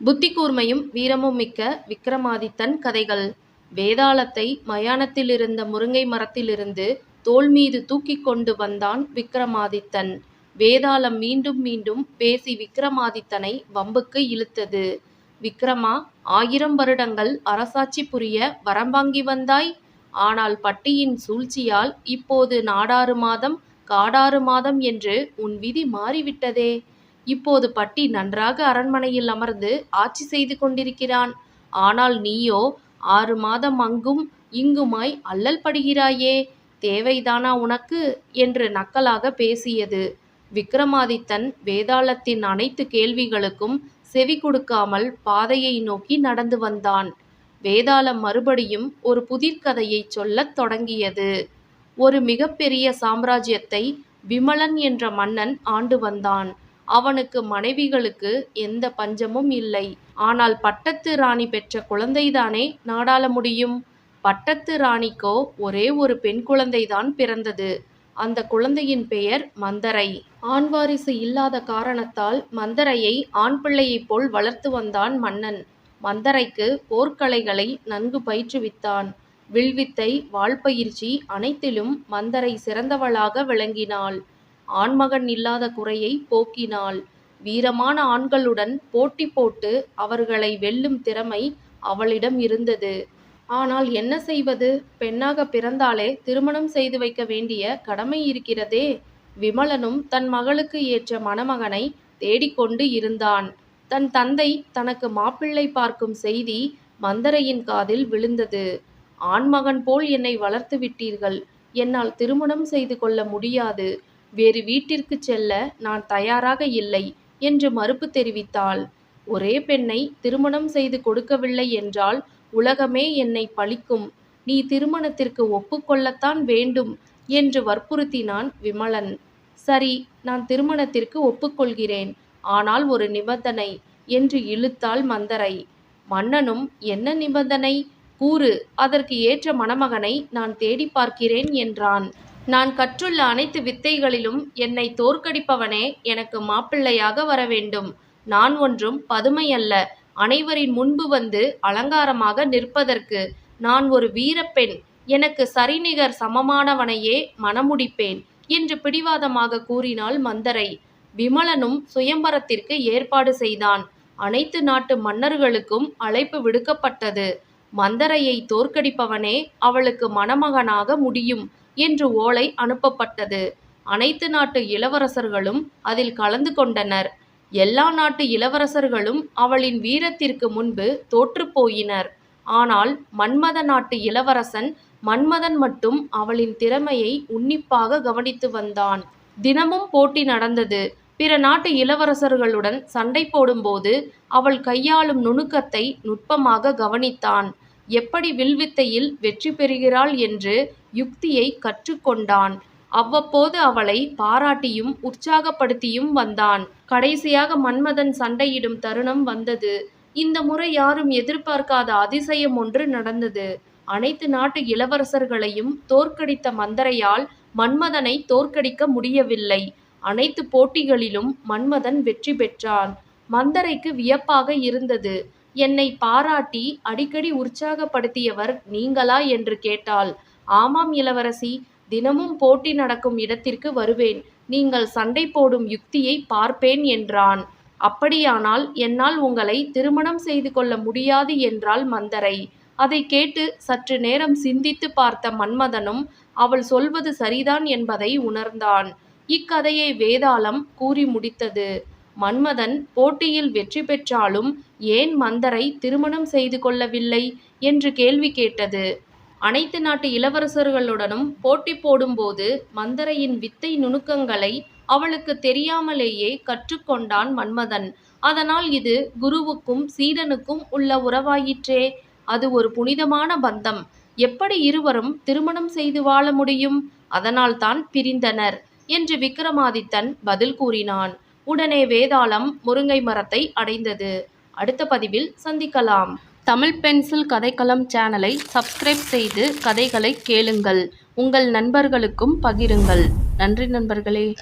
புத்தி கூர்மையும் வீரமும் மிக்க விக்ரமாதித்தன் கதைகள் வேதாளத்தை மயானத்திலிருந்த முருங்கை மரத்திலிருந்து தோள் மீது தூக்கிக் கொண்டு வந்தான் விக்ரமாதித்தன். வேதாளம் மீண்டும் மீண்டும் பேசி விக்ரமாதித்தனை வம்புக்கு இழுத்தது. விக்ரமா ஆயிரம் வருடங்கள் அரசாட்சி புரிய வரம் வாங்கி வந்தாய். ஆனால் பட்டியின் சூழ்ச்சியால் இப்போது நாடாறு மாதம் காடாறு மாதம் என்று உன் விதி மாறிவிட்டதே. இப்போது பட்டி நன்றாக அரண்மனையில் அமர்ந்து ஆட்சி செய்து கொண்டிருக்கிறான். ஆனால் நீயோ ஆறு மாதம் அங்கும் இங்குமாய் அல்லல் படுகிறாயே. தேவைதானா உனக்கு? என்று நக்கலாக பேசியது. விக்ரமாதித்தன் வேதாளத்தின் அனைத்து கேள்விகளுக்கும் செவி கொடுக்காமல் பாதையை நோக்கி நடந்து வந்தான். வேதாளம் மறுபடியும் ஒரு புதிர்க்கதையைச் சொல்லத் தொடங்கியது. ஒரு மிகப்பெரிய சாம்ராஜ்யத்தை விமலன் என்ற மன்னன் ஆண்டு வந்தான். அவனுக்கு மனைவிகளுக்கு எந்த பஞ்சமும் இல்லை. ஆனால் பட்டத்து ராணி பெற்ற குழந்தைதானே நாடாள முடியும். பட்டத்து ராணிக்கோ ஒரே ஒரு பெண் குழந்தைதான் பிறந்தது. அந்த குழந்தையின் பெயர் மந்தரை. ஆண் வாரிசு இல்லாத காரணத்தால் மந்தரையை ஆண் பிள்ளையைப் போல் வளர்த்து வந்தான் மன்னன். மந்தரைக்கு போர்க்கலைகளை நன்கு பயிற்றுவித்தான். வில்வித்தை வாள்பயிற்சி அனைத்திலும் மந்தரை சிறந்தவளாக விளங்கினாள். ஆண்மகன் இல்லாத குறையைப் போக்கினாள். வீரமான ஆண்களுடன் போட்டி போட்டு அவர்களை வெல்லும் திறமை அவளிடம் இருந்தது. ஆனால் என்ன செய்வது? பெண்ணாக பிறந்தாலே திருமணம் செய்து வைக்க வேண்டிய கடமை இருக்கிறதே. விமலனும் தன் மகளுக்கு ஏற்ற மணமகனை தேடிக்கொண்டு இருந்தான். தன் தந்தை தனக்கு மாப்பிள்ளை பார்க்கும் செய்தி மந்தரையின் காதில் விழுந்தது. ஆண்மகன் போல் என்னை வளர்த்து விட்டீர்கள். என்னால் திருமணம் செய்து கொள்ள முடியாது. வேறு வீட்டிற்குச் செல்ல நான் தயாராக இல்லை என்று மறுப்பு தெரிவித்தாள். ஒரே பெண்ணை திருமணம் செய்து கொடுக்கவில்லை என்றால் உலகமே என்னை பழிக்கும். நீ திருமணத்திற்கு ஒப்புக்கொள்ளத்தான் வேண்டும் என்று வற்புறுத்தினான் விமலன். சரி நான் திருமணத்திற்கு ஒப்புக்கொள்கிறேன் ஆனால் ஒரு நிபந்தனை என்று இழுத்தாள் மந்தரை. மன்னனும் என்ன நிபந்தனை? கூறு அதற்கு ஏற்ற மணமகனை நான் தேடி பார்க்கிறேன் என்றான். நான் கற்றுள்ள அனைத்து வித்தைகளிலும் என்னை தோற்கடிப்பவனே எனக்கு மாப்பிள்ளையாக வரவேண்டும். நான் ஒன்றும் பதுமை அல்ல அனைவரின் முன்பு வந்து அலங்காரமாக நிற்பதற்கு. நான் ஒரு வீரப்பெண். எனக்கு சரிநிகர் சமமானவனையே மணமுடிப்பேன் என்று பிடிவாதமாக கூறினாள் மந்தரை. விமலனும் சுயம்பரத்திற்கு ஏற்பாடு செய்தான். அனைத்து நாட்டு மன்னர்களுக்கும் அழைப்பு விடுக்கப்பட்டது. மந்தரையை தோற்கடிப்பவனே அவளுக்கு மணமகனாக முடியும் என்று ஓலை அனுப்பப்பட்டது. அனைத்து நாட்டு இளவரசர்களும் அதில் கலந்து கொண்டனர். எல்லா நாட்டு இளவரசர்களும் அவளின் வீரத்திற்கு முன்பு தோற்றுப்போயினர் ஆனால் மன்மத நாட்டு இளவரசன் மன்மதன் மட்டும் அவளின் திறமையை உன்னிப்பாக கவனித்து வந்தான். தினமும் போட்டி நடந்தது. பிற நாட்டு இளவரசர்களுடன் சண்டை போடும்போது அவள் கையாளும் நுணுக்கத்தை நுட்பமாக கவனித்தான். எப்படி வில்வித்தையில் வெற்றி பெறுகிறாள் என்று யுக்தியைக் கற்றுக்கொண்டான் அவ்வப்போது அவளை பாராட்டியும் உற்சாகப்படுத்தியும் வந்தான். கடைசியாக மன்மதன் சண்டையிடும் தருணம் வந்தது. இந்த முறை யாரும் எதிர்பார்க்காத அதிசயம் ஒன்று நடந்தது. அனைத்து நாட்டு இளவரசர்களையும் தோற்கடித்த மந்தரையால் மன்மதனைத் தோற்கடிக்க முடியவில்லை. அனைத்து போட்டிகளிலும் மன்மதன் வெற்றி பெற்றான். மந்தரைக்கு வியப்பாக இருந்தது. என்னை பாராட்டி அடிக்கடி உற்சாகப்படுத்தியவர் நீங்களா என்று கேட்டாள். ஆமாம் இளவரசி. தினமும் போட்டி நடக்கும் இடத்திற்கு வருவேன். நீங்கள் சண்டை போடும் யுக்தியைப் பார்ப்பேன் என்றான். அப்படியானால் என்னால் உங்களை திருமணம் செய்து கொள்ள முடியாது என்றாள் மந்தரை. அதைக் கேட்டு சற்று நேரம் சிந்தித்துப் பார்த்த மன்மதனும் அவள் சொல்வது சரிதான் என்பதை உணர்ந்தான். இக்கதையை வேதாளம் கூறி முடித்தது. மன்மதன் போட்டியில் வெற்றி பெற்றாலும் ஏன் மந்தரை திருமணம் செய்து கொள்ளவில்லை? என்று கேள்வி கேட்டது. அனைத்து நாட்டு இளவரசர்களுடனும் போட்டி போடும்போது மந்தரையின் வித்தை நுணுக்கங்களை அவளுக்குத் தெரியாமலேயே கற்றுக்கொண்டான் மன்மதன். அதனால் இது குருவுக்கும் சீடனுக்கும் உள்ள உறவாயிற்றே. அது ஒரு புனிதமான பந்தம். எப்படி இருவரும் திருமணம் செய்து வாழ முடியும்? அதனால்தான் பிரிந்தனர் என்று விக்ரமாதித்தன் பதில் கூறினான். உடனே வேதாளம் முருங்கை மரத்தை அடைந்தது. அடுத்த பதிவில் சந்திக்கலாம். தமிழ் பென்சில் கதைக்களம் சேனலை சப்ஸ்கிரைப் செய்து கதைகளைக் கேளுங்கள். உங்கள் நண்பர்களுக்கும் பகிருங்கள். நன்றி நண்பர்களே.